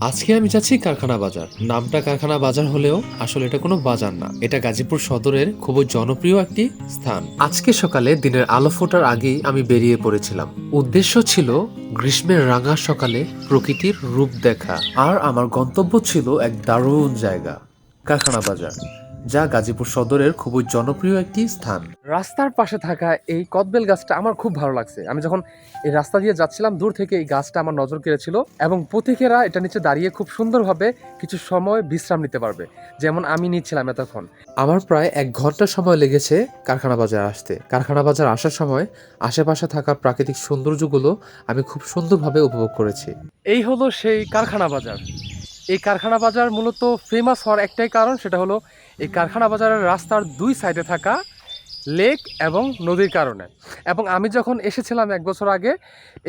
আজকে আমি যাচ্ছি কারখানা বাজার। নামটা কারখানা বাজার হলেও আসলে এটা কোনো বাজার না। এটা গাজীপুর সদরের খুব জনপ্রিয় একটি স্থান। আজকে সকালে দিনের আলো ফোটার আগেই আমি বেরিয়ে পড়েছিলাম। উদ্দেশ্য ছিল গ্রীষ্মের রাঙা সকালে প্রকৃতির রূপ দেখা। আর আমার গন্তব্য ছিল এক দারুণ জায়গা, কারখানা বাজার। যা গাজীপুর সদরের খুবই জনপ্রিয় একটি স্থান। রাস্তার পাশে থাকা এই কদবেল গাছটা আমার খুব ভালো লাগছে। আমি যখন এই রাস্তা দিয়ে যাচ্ছিলাম দূর থেকে এই গাছটা আমার নজর কেড়েছিল এবং পথিকেরা এটা নিচে দাঁড়িয়ে খুব সুন্দরভাবে কিছু সময় বিশ্রাম নিতে পারবে যেমন আমি নিচ্ছিলাম এতক্ষণ। আমার প্রায় এক ঘণ্টা সময় লেগেছে কারখানা বাজার আসতে। কারখানা বাজার আসার সময় আশেপাশে থাকা প্রাকৃতিক সৌন্দর্যগুলো আমি খুব সুন্দরভাবে উপভোগ করেছি। এই হলো সেই কারখানা বাজার। এই কারখানা বাজার মূলত ফেমাস হওয়ার একটাই কারণ সেটা হলো এই কারখানা বাজারের রাস্তার দুই সাইডে থাকা লেক এবং নদীর কারণে। এবং আমি যখন এসেছিলাম এক বছর আগে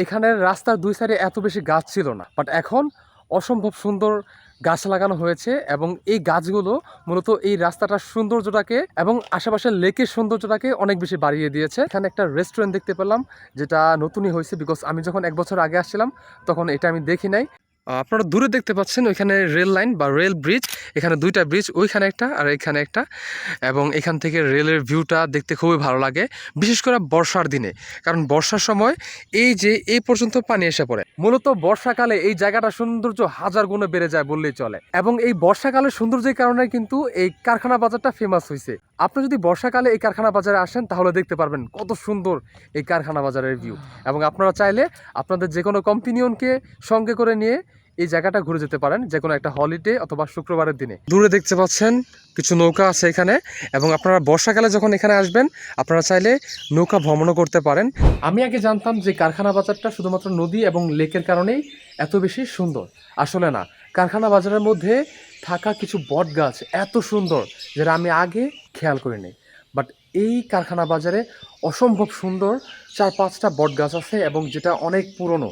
এখানের রাস্তার দুই সাইডে এত বেশি গাছ ছিল না। বাট এখন অসম্ভব সুন্দর গাছ লাগানো হয়েছে এবং এই গাছগুলো মূলত এই রাস্তাটার সৌন্দর্যটাকে এবং আশেপাশের লেকের সৌন্দর্যটাকে অনেক বেশি বাড়িয়ে দিয়েছে। এখানে একটা রেস্টুরেন্ট দেখতে পেলাম, যেটা নতুনই হয়েছে বিকজ আমি যখন এক বছর আগে আসছিলাম, তখন এটা আমি দেখি নাই। আপনারা দূরে দেখতে পাচ্ছেন ওইখানে রেল লাইন বা রেল ব্রিজ। এখানে দুইটা ব্রিজ, ওইখানে একটা আর এখানে একটা। এবং এখান থেকে রেলের ভিউটা দেখতে খুবই ভালো লাগে, বিশেষ করে বর্ষার দিনে। কারণ বর্ষার সময় এই যে এই পর্যন্ত পানি এসে পড়ে। মূলত বর্ষাকালে এই জায়গাটা সৌন্দর্য হাজার গুণে বেড়ে যায় বললেই চলে। এবং এই বর্ষাকালের সৌন্দর্যের কারণে কিন্তু এই কারখানা বাজারটা ফেমাস হয়েছে আপনি যদি বর্ষাকালে এই কারখানা বাজারে আসেন, তাহলে দেখতে পারবেন কত সুন্দর এই কারখানা বাজারের ভিউ এবং আপনারা চাইলে আপনাদের যে কোনো কম্পিনিয়নকে সঙ্গে করে নিয়ে এই জায়গাটা ঘুরে যেতে পারেন যে কোনো একটা হলিডে অথবা শুক্রবারের দিনে। দূরে দেখতে পাচ্ছেন কিছু নৌকা আছে এখানে, এবং আপনারা বর্ষাকালে যখন এখানে আসবেন, আপনারা চাইলে নৌকা ভ্রমণও করতে পারেন। আমি আগে জানতাম যে কারখানা বাজারটা শুধুমাত্র নদী এবং লেকের কারণেই এত বেশি সুন্দর। আসলে না, কারখানা বাজারের মধ্যে থাকা কিছু বট গাছ এত সুন্দর যেটা আমি আগে খেয়াল করিনি। বাট এই কারখানা বাজারে অসম্ভব সুন্দর চার পাঁচটা বট গাছ আছে এবং যেটা অনেক পুরনো।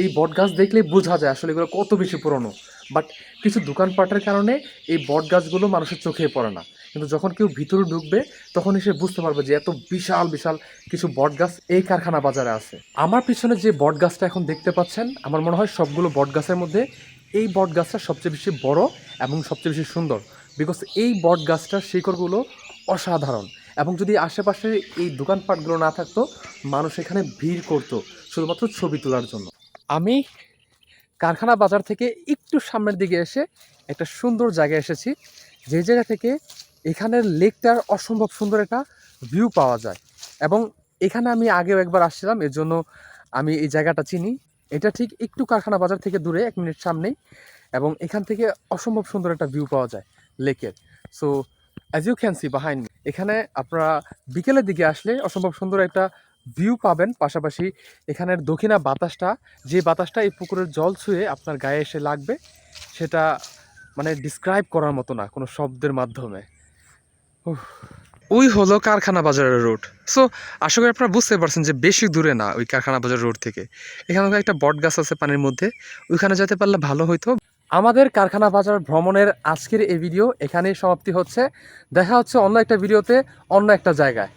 এই বট গাছ দেখলেই বোঝা যায় আসলে এগুলো কত বেশি পুরনো। বাট কিছু দোকানপাটের কারণে এই বট গাছগুলো মানুষের চোখে পড়ে না। কিন্তু যখন কেউ ভিতরে ঢুকবে তখন এসে বুঝতে পারবে যে এত বিশাল বিশাল কিছু বট গাছ এই কারখানা বাজারে আছে। আমার পিছনে যে বট গাছটা এখন দেখতে পাচ্ছেন, আমার মনে হয় সবগুলো বট গাছের মধ্যে এই বট গাছটা সবচেয়ে বেশি বড় এবং সবচেয়ে বেশি সুন্দর। বিকজ এই বট গাছটার শিকড়গুলো অসাধারণ এবং যদি আশেপাশে এই দোকানপাটগুলো না থাকতো, মানুষ এখানে ভিড় করতো, শুধুমাত্র ছবি তোলার জন্য। আমি কারখানা বাজার থেকে একটু সামনের দিকে এসে একটা সুন্দর জায়গায় এসেছি। যে জায়গা থেকে এখানের লেকটার অসম্ভব সুন্দর একটা ভিউ পাওয়া যায় এবং এখানে আমি আগেও একবার আসছিলাম এর জন্য আমি এই জায়গাটা চিনি। এটা ঠিক একটু কারখানা বাজার থেকে দূরে, এক মিনিট সামনেই, এবং এখান থেকে অসম্ভব সুন্দর একটা ভিউ পাওয়া যায় লেকের। So as you can see behind এখানে আপনারা বিকেলের দিকে আসলে অসম্ভব সুন্দর একটা ভিউ পাবেন। পাশাপাশি এখানের দক্ষিণা বাতাসটা যে বাতাসটা এই পুকুরের জল ছুঁয়ে আপনার গায়ে এসে লাগবে সেটা মানে ডিসক্রাইব করার মতো না কোনো শব্দের মাধ্যমে। ওই হলো কারখানা বাজারের রোড সো আশা করি আপনারা বুঝতে পারছেন যে বেশি দূরে না ওই কারখানা বাজার রোড থেকে। এখানে একটা বট গাছ আছে পানির মধ্যে ওইখানে যেতে পারলে ভালো হইতো। আমাদের কারখানা বাজার ভ্রমণের আজকের এই ভিডিও এখানেই সমাপ্তি হচ্ছে। দেখা হচ্ছে অন্য একটা ভিডিওতে অন্য একটা জায়গায়।